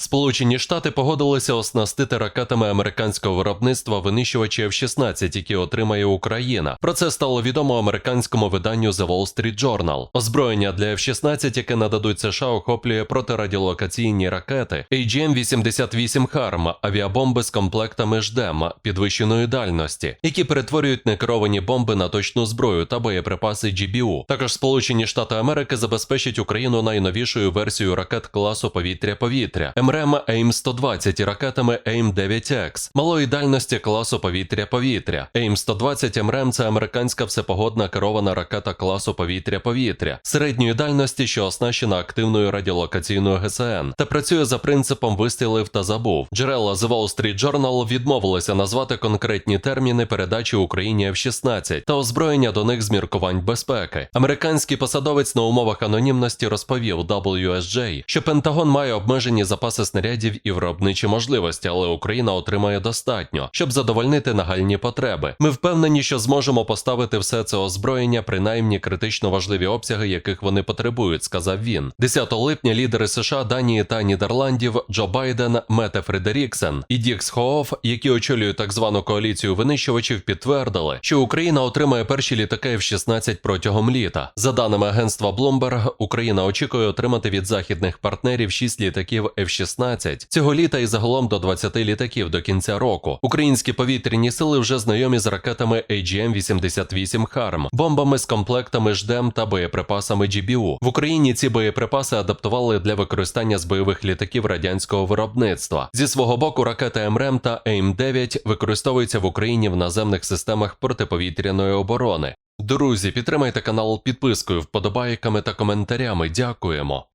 Сполучені Штати погодилися оснастити ракетами американського виробництва винищувачі F-16, які отримає Україна. Про це стало відомо американському виданню The Wall Street Journal. Озброєння для F-16, яке нададуть США, охоплює протирадіолокаційні ракети AGM-88 HARM, авіабомби з комплектами ЖДЕМ підвищеної дальності, які перетворюють некеровані бомби на точну зброю та боєприпаси GBU. Також Сполучені Штати Америки забезпечать Україну найновішою версією ракет класу повітря-повітря МРЕМ АІМ-120 і ракетами АІМ-9X, малої дальності класу повітря-повітря. АІМ-120 МРЕМ – це американська всепогодна керована ракета класу повітря-повітря, середньої дальності, що оснащена активною радіолокаційною ГСН, та працює за принципом вистрілив та забув. Джерела The Wall Street Journal відмовилися назвати конкретні терміни передачі Україні F-16 та озброєння до них з міркувань безпеки. Американський посадовець на умовах анонімності розповів WSJ, що Пентагон має обмежені запаси снарядів і виробничі можливості, але Україна отримає достатньо, щоб задовольнити нагальні потреби. Ми впевнені, що зможемо поставити все це озброєння, принаймні критично важливі обсяги, яких вони потребують, сказав він. 10 липня лідери США, Данії та Нідерландів Джо Байден, Мете Фредеріксен і Дікс Хооф, які очолюють так звану коаліцію винищувачів, підтвердили, що Україна отримає перші літаки F-16 протягом літа. За даними агентства Bloomberg, Україна очікує отримати від західних партнерів 6 літаків F-16 цього літа і загалом до 20 літаків до кінця року. Українські повітряні сили вже знайомі з ракетами AGM-88 HARM, бомбами з комплектами ЖДЕМ та боєприпасами GBU. В Україні ці боєприпаси адаптували для використання з бойових літаків радянського виробництва. Зі свого боку, ракети МРЕМ та АІМ-9 використовуються в Україні в наземних системах протиповітряної оборони. Друзі, підтримайте канал підпискою, вподобайками та коментарями. Дякуємо.